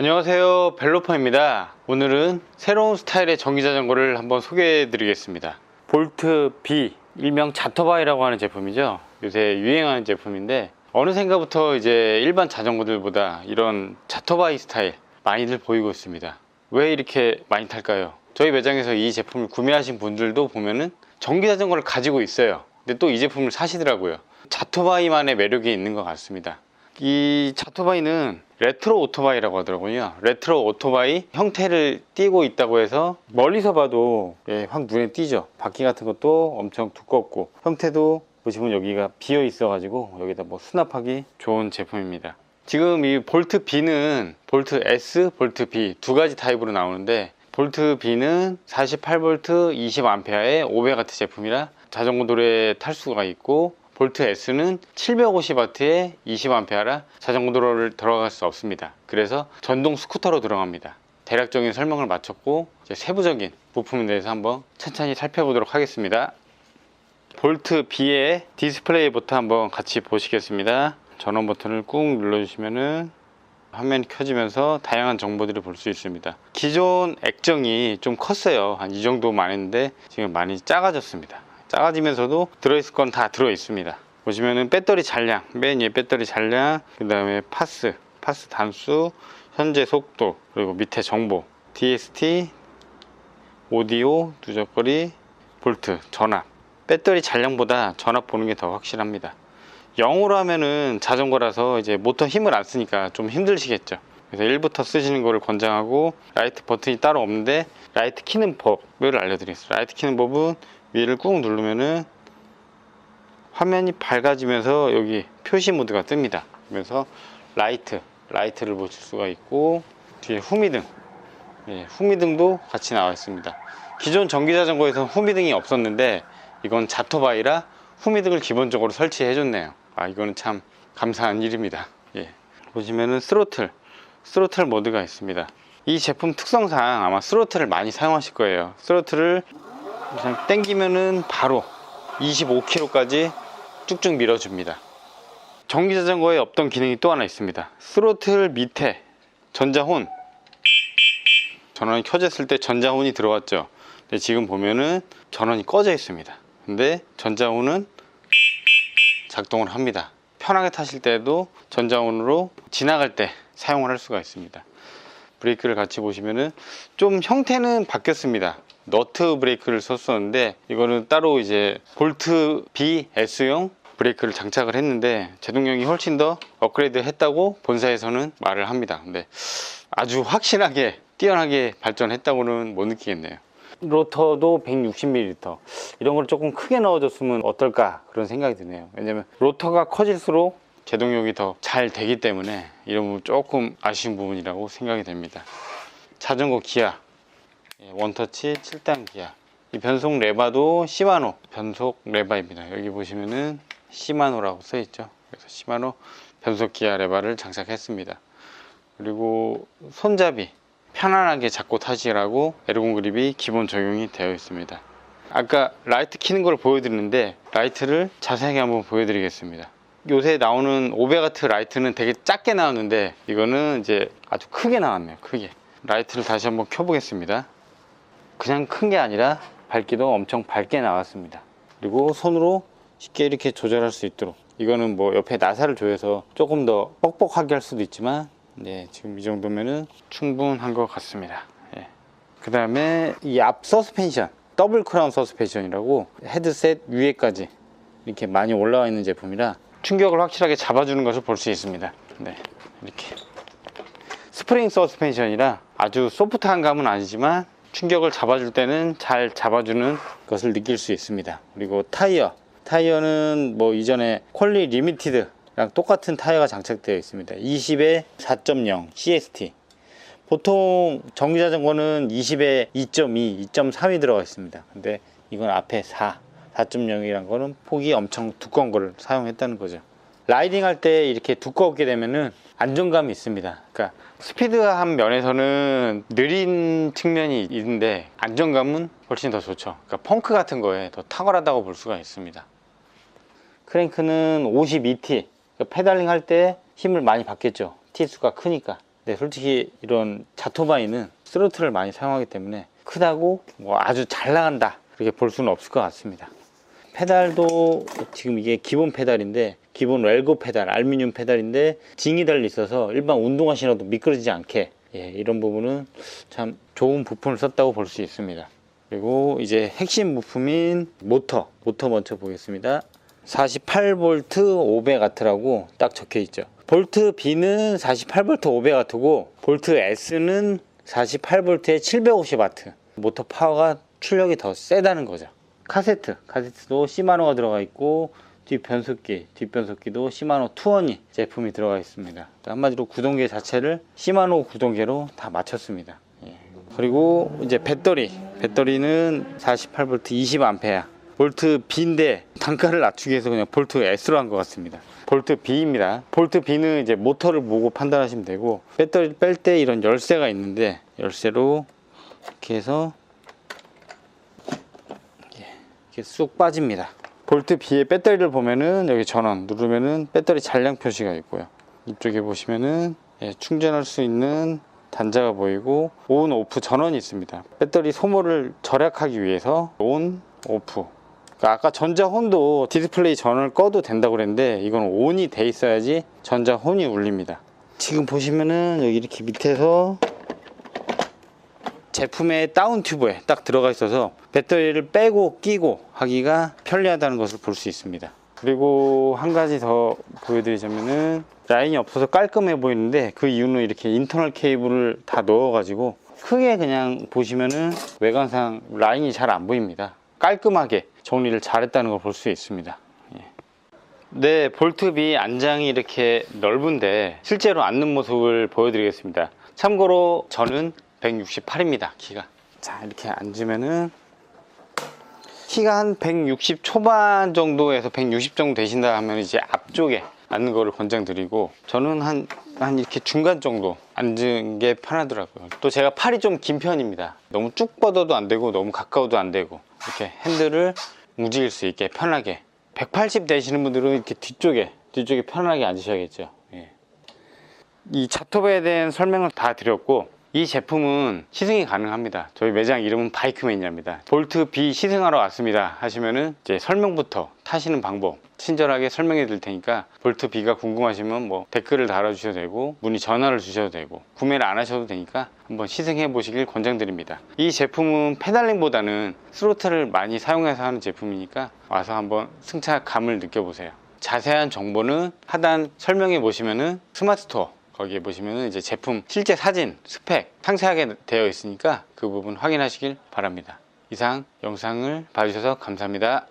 안녕하세요. 벨로퍼입니다. 오늘은 새로운 스타일의 전기자전거를 한번 소개해 드리겠습니다. 볼트 B 일명 자터바이라고 하는 제품이죠. 요새 유행하는 제품인데 어느샌가부터 이제 일반 자전거들보다 이런 자터바이 스타일 많이들 보이고 있습니다. 왜 이렇게 많이 탈까요? 저희 매장에서 이 제품을 구매하신 분들도 보면은 전기자전거를 가지고 있어요. 근데 또 이 제품을 사시더라고요. 자터바이만의 매력이 있는 것 같습니다 이 자토바이는 레트로 오토바이라고 하더라고요. 레트로 오토바이 형태를 띠고 있다고 해서 멀리서 봐도 예, 확 눈에 띄죠. 바퀴 같은 것도 엄청 두껍고 형태도 보시면 여기가 비어 있어 가지고 여기다 뭐 수납하기 좋은 제품입니다. 지금 이 볼트 B는 볼트 S, 볼트 B 두 가지 타입으로 나오는데 볼트 B는 48V 20A의 500W 제품이라 자전거 도로에 탈 수가 있고 볼트 S는 750W의 20A라 자전거 도로를 들어갈 수 없습니다. 그래서 전동 스쿠터로 들어갑니다. 대략적인 설명을 마쳤고 세부적인 부품에 대해서 한번 천천히 살펴보도록 하겠습니다. 볼트 B의 디스플레이부터 한번 같이 보시겠습니다. 전원 버튼을 꾹 눌러주시면은 화면이 켜지면서 다양한 정보들을 볼 수 있습니다. 기존 액정이 좀 컸어요. 한 이 정도만 했는데 지금 많이 작아졌습니다. 작아지면서도 들어있을 건 다 들어있습니다. 보시면은 배터리 잔량, 맨 위에 배터리 잔량, 그 다음에 파스, 파스 단수, 현재 속도, 그리고 밑에 정보, DST, 오디오, 누적거리, 볼트, 전압. 배터리 잔량보다 전압 보는 게 더 확실합니다. 0으로 하면은 자전거라서 이제 모터 힘을 안 쓰니까 좀 힘드시겠죠. 그래서 1부터 쓰시는 거를 권장하고 라이트 버튼이 따로 없는데 라이트 키는 법을 알려드리겠습니다. 라이트 키는 법은 위를 꾹 누르면은 화면이 밝아지면서 여기 표시 모드가 뜹니다. 그래서 라이트, 라이트를 보실 수가 있고 뒤에 후미등, 예, 후미등도 같이 나와 있습니다. 기존 전기자전거에서 후미등이 없었는데 이건 자토바이라 후미등을 기본적으로 설치해 줬네요. 아 이거는 참 감사한 일입니다. 예. 보시면은 스로틀, 스로틀 모드가 있습니다. 이 제품 특성상 아마 스로틀을 많이 사용하실 거예요. 스로틀을 그냥 땡기면은 바로 25km까지 쭉쭉 밀어줍니다. 전기 자전거에 없던 기능이 또 하나 있습니다. 스로틀 밑에 전자혼 전원이 켜졌을 때 전자혼이 들어왔죠. 근데 지금 보면은 전원이 꺼져 있습니다. 근데 전자혼은 작동을 합니다. 편하게 타실 때도 전자혼으로 지나갈 때 사용을 할 수가 있습니다. 브레이크를 같이 보시면은 좀 형태는 바뀌었습니다. 너트 브레이크를 썼었는데 이거는 따로 이제 볼트 B S용 브레이크를 장착을 했는데 제동력이 훨씬 더 업그레이드 했다고 본사에서는 말을 합니다. 근데 아주 확실하게 뛰어나게 발전했다고는 못 느끼겠네요. 로터도 160mm 이런 걸 조금 크게 넣어줬으면 어떨까 그런 생각이 드네요. 왜냐면 로터가 커질수록 제동력이 더 잘 되기 때문에 이런 부분 조금 아쉬운 부분이라고 생각이 됩니다. 자전거 기아 예, 원터치 7단 기아 이 변속 레바도 시마노 변속 레바입니다. 여기 보시면은 시마노라고 써 있죠. 그래서 시마노 변속 기아 레바를 장착했습니다. 그리고 손잡이 편안하게 잡고 타시라고 에르곤 그립이 기본 적용이 되어 있습니다. 아까 라이트 키는 걸 보여드리는데 라이트를 자세하게 한번 보여드리겠습니다. 요새 나오는 500W 라이트는 되게 작게 나왔는데 이거는 이제 아주 크게 나왔네요. 크게. 라이트를 다시 한번 켜보겠습니다. 그냥 큰 게 아니라 밝기도 엄청 밝게 나왔습니다. 그리고 손으로 쉽게 이렇게 조절할 수 있도록 이거는 뭐 옆에 나사를 조여서 조금 더 뻑뻑하게 할 수도 있지만 네, 지금 이 정도면은 충분한 것 같습니다. 그 다음에 이 앞 서스펜션, 더블 크라운 서스펜션이라고 헤드셋 위에까지 이렇게 많이 올라와 있는 제품이라 충격을 확실하게 잡아주는 것을 볼 수 있습니다. 네, 이렇게 스프링 서스펜션이라 아주 소프트한 감은 아니지만 충격을 잡아줄 때는 잘 잡아주는 것을 느낄 수 있습니다. 그리고 타이어, 타이어는 뭐 이전에 퀄리 리미티드 랑 똑같은 타이어가 장착되어 있습니다. 20에 4.0 CST. 보통 전기자전거는 20에 2.2, 2.3이 들어가 있습니다. 근데 이건 앞에 4, 4.0이란 거는 폭이 엄청 두꺼운 거를 사용했다는 거죠. 라이딩 할 때 이렇게 두껍게 되면은 안정감이 있습니다. 그러니까 스피드한 면에서는 느린 측면이 있는데 안정감은 훨씬 더 좋죠. 그러니까 펑크 같은 거에 더 탁월하다고 볼 수가 있습니다. 크랭크는 52T. 그러니까 페달링 할 때 힘을 많이 받겠죠. T수가 크니까. 근데 솔직히 이런 자토바이는 스로틀을 많이 사용하기 때문에 크다고 뭐 아주 잘 나간다 그렇게 볼 수는 없을 것 같습니다. 페달도 지금 이게 기본 페달인데 기본 웰고 페달, 알루미늄 페달인데 징이 달려 있어서 일반 운동화 신어도 미끄러지지 않게 예, 이런 부분은 참 좋은 부품을 썼다고 볼 수 있습니다. 그리고 이제 핵심 부품인 모터, 모터 먼저 보겠습니다. 48V 500W라고 딱 적혀 있죠. 볼트 B는 48V 500W고 볼트 S는 48V에 750W. 모터 파워가 출력이 더 세다는 거죠. 카세트, 카세트도 시마노가 들어가 있고 뒷 변속기, 뒷 변속기도 시마노 투어니 제품이 들어가 있습니다. 한마디로 구동계 자체를 시마노 구동계로 다 맞췄습니다. 예. 그리고 이제 배터리, 배터리는 48V 20A. 볼트 B인데 단가를 낮추기 위해서 그냥 볼트 S로 한 것 같습니다. 볼트 B입니다. 볼트 B는 이제 모터를 보고 판단하시면 되고 배터리를 뺄때 이런 열쇠가 있는데 열쇠로 이렇게 해서 이렇게 쑥 빠집니다. 볼트 B의 배터리를 보면은 여기 전원 누르면은 배터리 잔량 표시가 있고요. 이쪽에 보시면은 예, 충전할 수 있는 단자가 보이고 온, 오프 전원이 있습니다. 배터리 소모를 절약하기 위해서 온, 오프. 그러니까 아까 전자혼도 디스플레이 전원을 꺼도 된다고 그랬는데 이건 온이 돼 있어야지 전자혼이 울립니다. 지금 보시면은 여기 이렇게 밑에서 제품의 다운 튜브에 딱 들어가 있어서 배터리를 빼고 끼고 하기가 편리하다는 것을 볼 수 있습니다. 그리고 한 가지 더 보여드리자면은 라인이 없어서 깔끔해 보이는데 그 이유는 이렇게 인터널 케이블을 다 넣어 가지고 크게 그냥 보시면은 외관상 라인이 잘 안 보입니다. 깔끔하게 정리를 잘했다는 걸 볼 수 있습니다. 예. 네, 볼트비 안장이 이렇게 넓은데 실제로 앉는 모습을 보여드리겠습니다. 참고로 저는 168입니다. 키가. 자, 이렇게 앉으면은 키가 한 160 초반 정도에서 160 정도 되신다 하면 이제 앞쪽에 앉는 거를 권장드리고 저는 한, 한 이렇게 중간 정도 앉은 게 편하더라고요. 또 제가 팔이 좀 긴 편입니다. 너무 쭉 뻗어도 안 되고 너무 가까워도 안 되고 이렇게 핸들을 움직일 수 있게 편하게 180 되시는 분들은 이렇게 뒤쪽에 뒤쪽에 편하게 앉으셔야겠죠. 예. 이 자토바에 대한 설명을 다 드렸고 이 제품은 시승이 가능합니다. 저희 매장 이름은 바이크맨이랍니다. 볼트 B 시승하러 왔습니다. 하시면은 이제 설명부터 타시는 방법 친절하게 설명해 드릴 테니까 볼트 B가 궁금하시면 뭐 댓글을 달아 주셔도 되고 문의 전화를 주셔도 되고 구매를 안 하셔도 되니까 한번 시승해 보시길 권장드립니다. 이 제품은 페달링보다는 스로틀을 많이 사용해서 하는 제품이니까 와서 한번 승차감을 느껴보세요. 자세한 정보는 하단 설명해 보시면은 스마트 스토어 거기에 보시면은 이제 제품 실제 사진, 스펙 상세하게 되어 있으니까 그 부분 확인하시길 바랍니다. 이상 영상을 봐주셔서 감사합니다.